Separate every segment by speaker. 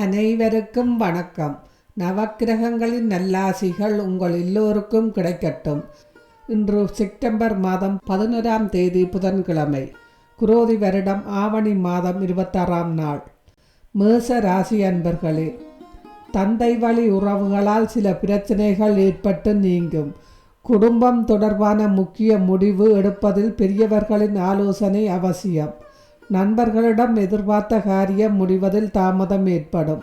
Speaker 1: அனைவருக்கும் வணக்கம். நவக்கிரகங்களின் நல்லாசிகள் உங்கள் எல்லோருக்கும் கிடைக்கட்டும். இன்று செப்டம்பர் மாதம் பதினோராம் தேதி புதன்கிழமை குரோதி வருடம் ஆவணி மாதம் இருபத்தாறாம் நாள். மேச ராசி அன்பர்களே தந்தை வழி உறவுகளால் சில பிரச்சனைகள் ஏற்பட்டு நீங்கும். குடும்பம் தொடர்பான முக்கிய முடிவு எடுப்பதில் பெரியவர்களின் ஆலோசனை அவசியம். நண்பர்களிடம் எதிர்பார்த்த காரியம் முடிவதில் தாமதம் ஏற்படும்.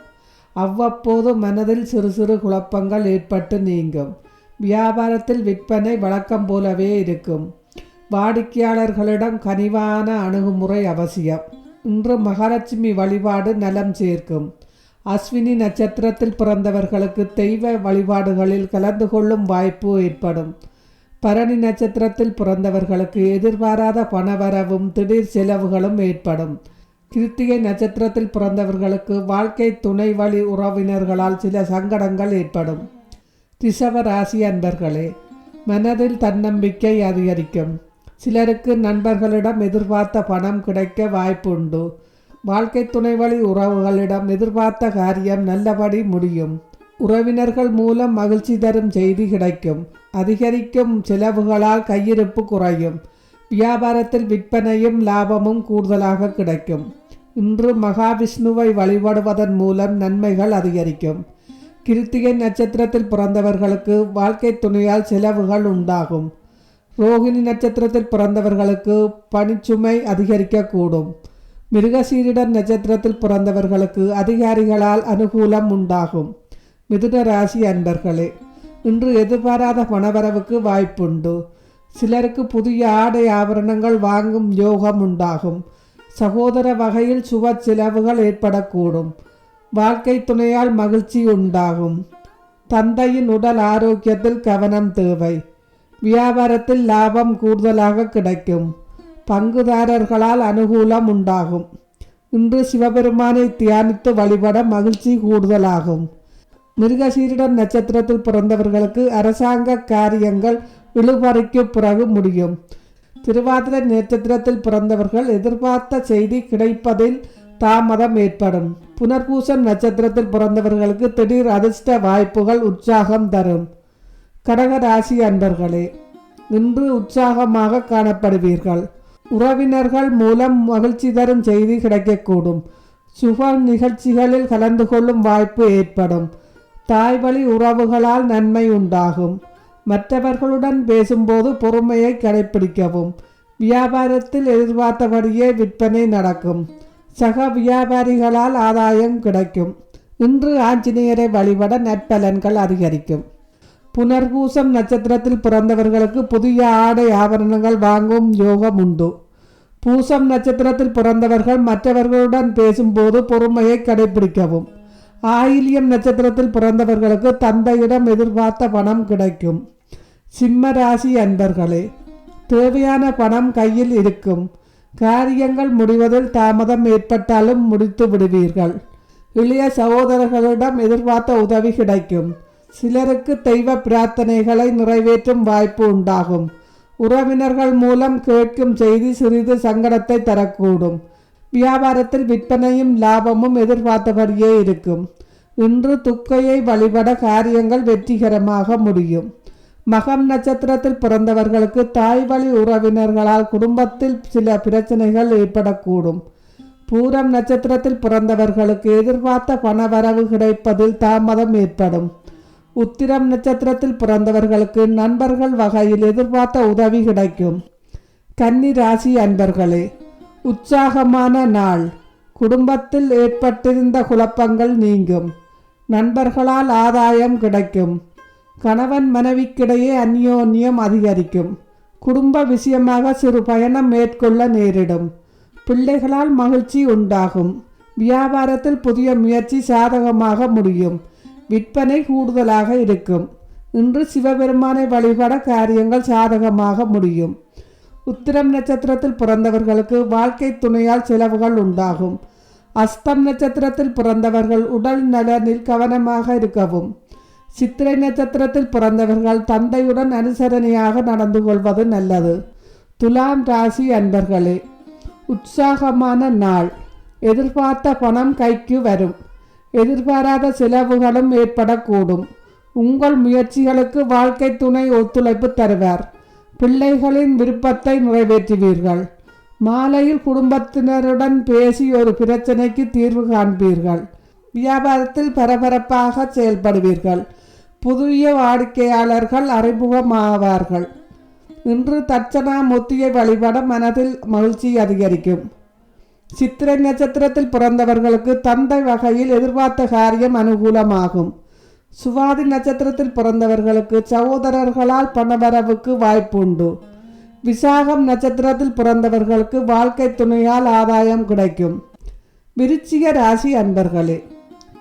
Speaker 1: அவ்வப்போது மனதில் சிறு சிறு குழப்பங்கள் ஏற்பட்டு நீங்கும். வியாபாரத்தில் விற்பனை வழக்கம் போலவே இருக்கும். வாடிக்கையாளர்களிடம் கனிவான அணுகுமுறை அவசியம். இன்று மகாலட்சுமி வழிபாடு நலம் சேர்க்கும். அஸ்வினி நட்சத்திரத்தில் பிறந்தவர்களுக்கு தெய்வ வழிபாடுகளில் கலந்து கொள்ளும் வாய்ப்பு ஏற்படும். பரணி நட்சத்திரத்தில் பிறந்தவர்களுக்கு எதிர்பாராத பணவரவும் திடீர் செலவுகளும் ஏற்படும். கிருத்திகை நட்சத்திரத்தில் பிறந்தவர்களுக்கு வாழ்க்கை துணை வழி உறவினர்களால் சில சங்கடங்கள் ஏற்படும். ரிஷப ராசி அன்பர்களே மனதில் தன்னம்பிக்கை அதிகரிக்கும். சிலருக்கு நண்பர்களிடம் எதிர்பார்த்த பணம் கிடைக்க வாய்ப்புண்டு. வாழ்க்கை துணை வழி உறவுகளிடம் எதிர்பார்த்த காரியம் நல்லபடி முடியும். உறவினர்கள் மூலம் மகிழ்ச்சி தரும் செய்தி கிடைக்கும். அதிகரிக்கும் செலவுகளால் கையிருப்பு குறையும். வியாபாரத்தில் விற்பனையும் லாபமும் கூடுதலாக கிடைக்கும். இன்று மகாவிஷ்ணுவை வழிபடுவதன் மூலம் நன்மைகள் அதிகரிக்கும். கிருத்திகை நட்சத்திரத்தில் பிறந்தவர்களுக்கு வாழ்க்கை துணையால் செலவுகள் உண்டாகும். ரோகிணி நட்சத்திரத்தில் பிறந்தவர்களுக்கு பணிச்சுமை அதிகரிக்கக்கூடும். மிருகசீரிடர் நட்சத்திரத்தில் பிறந்தவர்களுக்கு அதிகாரிகளால் அனுகூலம் உண்டாகும். மிதுன ராசி அன்பர்களே இன்று எதிர்பாராத பணவரவுக்கு வாய்ப்புண்டு. சிலருக்கு புதிய ஆடை ஆபரணங்கள் வாங்கும் யோகம் உண்டாகும். சகோதர வகையில் சுப செலவுகள் ஏற்படக்கூடும். வாழ்க்கை துணையால் மகிழ்ச்சி உண்டாகும். தந்தையின் உடல் ஆரோக்கியத்தில் கவனம் தேவை. வியாபாரத்தில் லாபம் கூடுதலாக கிடைக்கும். பங்குதாரர்களால் அனுகூலம் உண்டாகும். இன்று சிவபெருமானை தியானித்து வழிபட மகிழ்ச்சி கூடுதலாகும். மிருகசீரிடம் நட்சத்திரத்தில் பிறந்தவர்களுக்கு அரசாங்க காரியங்கள் இழுபறிக்கு பிறகு முடியும். திருவாதிரை நட்சத்திரத்தில் பிறந்தவர்கள் எதிர்பார்த்த செய்தி கிடைப்பதில் தாமதம் ஏற்படும். புனர்பூசம் நட்சத்திரத்தில் பிறந்தவர்களுக்கு திடீர் அதிர்ஷ்ட வாய்ப்புகள் உற்சாகம் தரும். கடக ராசி அன்பர்களே இன்று உற்சாகமாக காணப்படுவீர்கள். உறவினர்கள் மூலம் மகிழ்ச்சி தரும் செய்தி கிடைக்கக்கூடும். சுப நிகழ்ச்சிகளில் கலந்து கொள்ளும் வாய்ப்பு ஏற்படும். தாய் வழி உறவுகளால் நன்மை உண்டாகும். மற்றவர்களுடன் பேசும்போது பொறுமையை கடைபிடிக்கவும் வியாபாரத்தில் எதிர்பார்த்தபடியே விற்பனை நடக்கும். சக வியாபாரிகளால் ஆதாயம் கிடைக்கும். இன்று ஆஞ்சநேயரை வழிபட நற்பலன்கள் அதிகரிக்கும். புனர்பூசம் நட்சத்திரத்தில் பிறந்தவர்களுக்கு புதிய ஆடை ஆபரணங்கள் வாங்கும் யோகம் உண்டு. பூசம் நட்சத்திரத்தில் பிறந்தவர்கள் மற்றவர்களுடன் பேசும்போது பொறுமையை கடைபிடிக்கவும் ஆயிலியம் நட்சத்திரத்தில் பிறந்தவர்களுக்கு தந்தையிடம் எதிர்பார்த்த பணம் கிடைக்கும். சிம்ம ராசி அன்பர்களே தேவையான பணம் கையில் இருக்கும். காரியங்கள் முடிவதில் தாமதம் ஏற்பட்டாலும் முடித்து விடுவீர்கள். இளைய சகோதரர்களிடம் எதிர்பார்த்த உதவி கிடைக்கும். சிலருக்கு தெய்வ பிரார்த்தனைகளை நிறைவேற்றும் வாய்ப்பு உண்டாகும். உறவினர்கள் மூலம் கேட்கும் செய்தி சிறிது சங்கடத்தை தரக்கூடும். வியாபாரத்தில் விற்பனையும் லாபமும் எதிர்பார்த்தபடியே இருக்கும். இன்று துக்கையை வழிபட காரியங்கள் வெற்றிகரமாக முடியும். மகம் நட்சத்திரத்தில் பிறந்தவர்களுக்கு தாய் வழி உறவினர்களால் குடும்பத்தில் சில பிரச்சனைகள் ஏற்படக்கூடும். பூரம் நட்சத்திரத்தில் பிறந்தவர்களுக்கு எதிர்பார்த்த பணவரவு கிடைப்பதில் தாமதம் ஏற்படும். உத்திரம் நட்சத்திரத்தில் பிறந்தவர்களுக்கு நண்பர்கள் வகையில் எதிர்பார்த்த உதவி கிடைக்கும். கன்னி ராசி அன்பர்களே உற்சாகமான நாள். குடும்பத்தில் ஏற்பட்டிருந்த குழப்பங்கள் நீங்கும். நண்பர்களால் ஆதாயம் கிடைக்கும். கணவன் மனைவிக்கிடையே அந்யோன்யம் அதிகரிக்கும். குடும்ப விஷயமாக சிறு பயணம் மேற்கொள்ள நேரிடும். பிள்ளைகளால் மகிழ்ச்சி உண்டாகும். வியாபாரத்தில் புதிய முயற்சி சாதகமாக முடியும். விற்பனை கூடுதலாக இருக்கும். இன்று சிவபெருமானை வழிபட காரியங்கள் சாதகமாக முடியும். உத்திரம் நட்சத்திரத்தில் பிறந்தவர்களுக்கு வாழ்க்கை துணையால் செலவுகள் உண்டாகும். அஸ்தம் நட்சத்திரத்தில் பிறந்தவர்கள் உடல் நலனில் கவனமாக இருக்கவும். சித்திரை நட்சத்திரத்தில் பிறந்தவர்கள் தந்தையுடன் அனுசரணையாக நடந்து கொள்வது நல்லது. துலாம் ராசி அன்பர்களே உற்சாகமான நாள். எதிர்பார்த்த பணம் கைக்கு வரும். எதிர்பாராத செலவுகளும் ஏற்படக்கூடும். உங்கள் முயற்சிகளுக்கு வாழ்க்கை துணை ஒத்துழைப்பு தருவார். பிள்ளைகளின் விருப்பத்தை நிறைவேற்றுவீர்கள். மாலையில் குடும்பத்தினருடன் பேசி ஒரு பிரச்சனைக்கு தீர்வு காண்பீர்கள். வியாபாரத்தில் பரபரப்பாக செயல்படுவீர்கள். புதிய வாடிக்கையாளர்கள் அறிமுகமாவார்கள். இன்று தட்சணா முத்தியை வழிபட மனதில் மகிழ்ச்சி அதிகரிக்கும். சித்திரை நட்சத்திரத்தில் பிறந்தவர்களுக்கு தந்தை வகையில் எதிர்பார்த்த காரியம் அனுகூலமாகும். சுவாதி நட்சத்திரத்தில் பிறந்தவர்களுக்கு சகோதரர்களால் பணவரவுக்கு வாய்ப்புண்டு. விசாகம் நட்சத்திரத்தில் பிறந்தவர்களுக்கு வாழ்க்கை துணையால் ஆதாயம் கிடைக்கும். விருச்சிக ராசி அன்பர்களே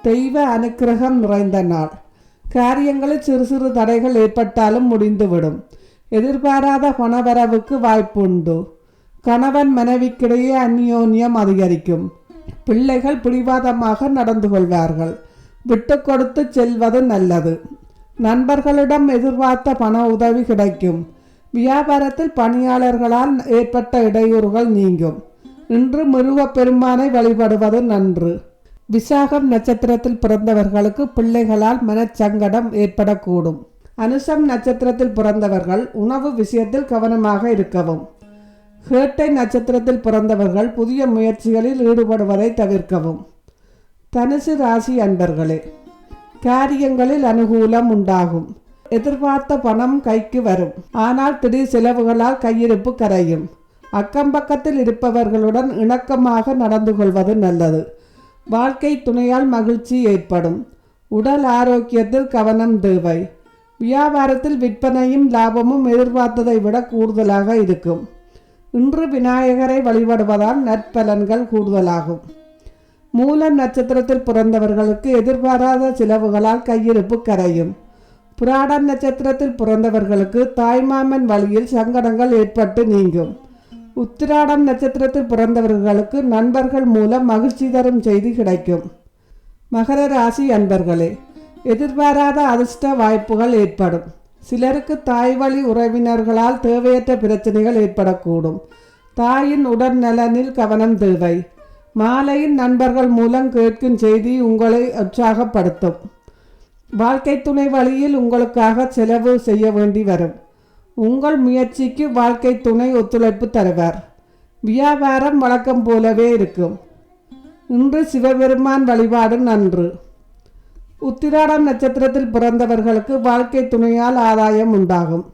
Speaker 1: தெய்வ அனுக்கிரகம் நிறைந்த நாள். காரியங்களில் சிறு சிறு தடைகள் ஏற்பட்டாலும் முடிந்துவிடும். எதிர்பாராத பணவரவுக்கு வாய்ப்புண்டு. கணவன் மனைவிக்கிடையே அந்யோன்யம் அதிகரிக்கும். பிள்ளைகள் பிடிவாதமாக நடந்து கொள்வார்கள். விட்டு கொடுத்து செல்வது நல்லது. நண்பர்களிடம் எதிர்பார்த்த பண உதவி கிடைக்கும். வியாபாரத்தில் பணியாளர்களால் ஏற்பட்ட இடையூறுகள் நீங்கும். இன்று முருகப் பெருமானை வழிபடுவது நன்று. விசாகம் நட்சத்திரத்தில் பிறந்தவர்களுக்கு பிள்ளைகளால் மனச்சங்கடம் ஏற்படக்கூடும். அனுஷம் நட்சத்திரத்தில் பிறந்தவர்கள் உணவு விஷயத்தில் கவனமாக இருக்கவும். கேட்டை நட்சத்திரத்தில் பிறந்தவர்கள் புதிய முயற்சிகளில் ஈடுபடுவதை தவிர்க்கவும். தனுசு ராசி அன்பர்களே காரியங்களில் அனுகூலம் உண்டாகும். எதிர்பார்த்த பணம் கைக்கு வரும். ஆனால் திடீர் செலவுகளால் கையிருப்பு கரையும். அக்கம் பக்கத்தில் இருப்பவர்களுடன் இணக்கமாக நடந்து கொள்வது நல்லது. வாழ்க்கை துணையால் மகிழ்ச்சி ஏற்படும். உடல் ஆரோக்கியத்தில் கவனம் தேவை. வியாபாரத்தில் விற்பனையும் லாபமும் எதிர்பார்த்ததை விட கூடுதலாக இருக்கும். இன்று விநாயகரை வழிபடுவதால் நற்பலன்கள் கூடுதலாகும். மூல நட்சத்திரத்தில் பிறந்தவர்களுக்கு எதிர்பாராத செலவுகளால் கையிருப்பு கரையும். புராடம் நட்சத்திரத்தில் பிறந்தவர்களுக்கு தாய்மாமன் வழியில் சங்கடங்கள் ஏற்பட்டு நீங்கும். உத்திராடம் நட்சத்திரத்தில் பிறந்தவர்களுக்கு நண்பர்கள் மூலம் மகிழ்ச்சி தரும் செய்தி கிடைக்கும். மகர ராசி அன்பர்களே எதிர்பாராத அதிர்ஷ்ட வாய்ப்புகள் ஏற்படும். சிலருக்கு தாய் வழி உறவினர்களால் தேவையற்ற பிரச்சனைகள் ஏற்படக்கூடும். தாயின் உடல் நலனில் கவனம் தேவை. மாலையின் நண்பர்கள் மூலம் கேட்கும் செய்தி உங்களை உற்சாகப்படுத்தும். வாழ்க்கை துணை வழியில் உங்களுக்காக செலவு செய்ய வேண்டி வரும். உங்கள் முயற்சிக்கு வாழ்க்கை துணை ஒத்துழைப்பு தருவார். வியாபாரம் வழக்கம் போலவே இருக்கும். இன்று சிவபெருமான் வழிபாடு நன்று. உத்திராடம் நட்சத்திரத்தில் பிறந்தவர்களுக்கு வாழ்க்கை துணையால் ஆதாயம் உண்டாகும்.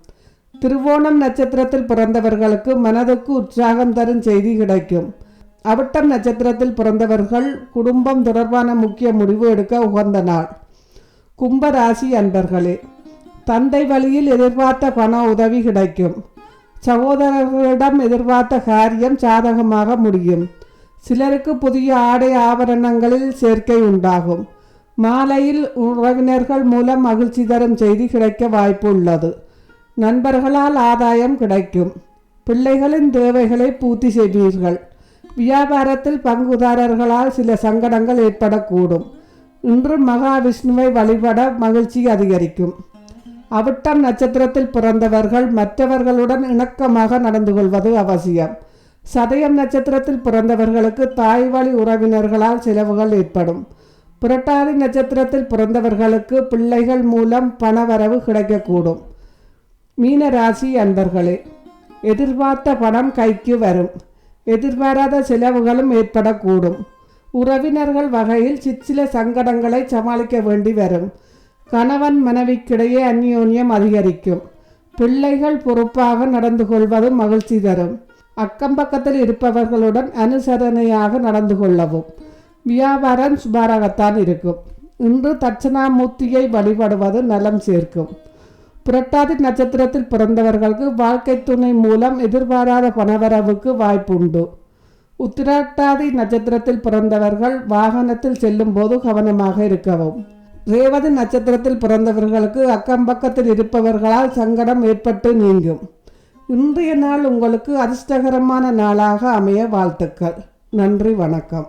Speaker 1: திருவோணம் நட்சத்திரத்தில் பிறந்தவர்களுக்கு மனதுக்கு உற்சாகம் தரும் செய்தி கிடைக்கும். அவிட்டம் நட்சத்திரத்தில் பிறந்தவர்கள் குடும்பம் தொடர்பான முக்கிய முடிவு எடுக்க உகந்த நாள். கும்பராசி அன்பர்களே தந்தை வழியில் எதிர்பார்த்த பண உதவி கிடைக்கும். சகோதரர்களிடம் எதிர்பார்த்த காரியம் சாதகமாக முடியும். சிலருக்கு புதிய ஆடை ஆபரணங்களில் சேர்க்கை உண்டாகும். மாலையில் உறவினர்கள் மூலம் மகிழ்ச்சி தரும் செய்தி கிடைக்க வாய்ப்பு உள்ளது. நண்பர்களால் ஆதாயம் கிடைக்கும். பிள்ளைகளின் தேவைகளை பூர்த்தி செய்வீர்கள். வியாபாரத்தில் பங்குதாரர்களால் சில சங்கடங்கள் ஏற்படக்கூடும். இன்று மகாவிஷ்ணுவை வழிபட மகிழ்ச்சி அதிகரிக்கும். அவிட்டம் நட்சத்திரத்தில் பிறந்தவர்கள் மற்றவர்களுடன் இணக்கமாக நடந்து கொள்வது அவசியம். சதயம் நட்சத்திரத்தில் பிறந்தவர்களுக்கு தாய் வழி உறவினர்களால் செலவுகள் ஏற்படும். புரட்டாதி நட்சத்திரத்தில் பிறந்தவர்களுக்கு பிள்ளைகள் மூலம் பணவரவு கிடைக்கக்கூடும். மீனராசி அன்பர்களே எதிர்பார்த்த பணம் கைக்கு வரும். எதிர்பாராத செலவுகளும் ஏற்படக்கூடும். உறவினர்கள் வகையில் சிற்சில சங்கடங்களை சமாளிக்க வேண்டி வரும். கணவன் மனைவிக்கிடையே அந்யோன்யம் அதிகரிக்கும். பிள்ளைகள் பொறுப்பாக நடந்து கொள்வதும் மகிழ்ச்சி தரும். அக்கம் பக்கத்தில் இருப்பவர்களுடன் அனுசரணையாக நடந்து கொள்ளவும். வியாபாரம் சுமாராகத்தான் இருக்கும். இன்று தட்சணாமூர்த்தியை வழிபடுவது நலம் சேர்க்கும். புரட்டாதி நட்சத்திரத்தில் பிறந்தவர்களுக்கு வாழ்க்கை துணை மூலம் எதிர்பாராத பணவரவுக்கு வாய்ப்புண்டு. உத்திராட்டாதி நட்சத்திரத்தில் பிறந்தவர்கள் வாகனத்தில் செல்லும் போது கவனமாக இருக்கவும். ரேவதி நட்சத்திரத்தில் பிறந்தவர்களுக்கு அக்கம்பக்கத்தில் இருப்பவர்களால் சங்கடம் ஏற்பட்டு நீங்கும். இன்றைய நாள் உங்களுக்கு அதிர்ஷ்டகரமான நாளாக அமைய வாழ்த்துக்கள். நன்றி வணக்கம்.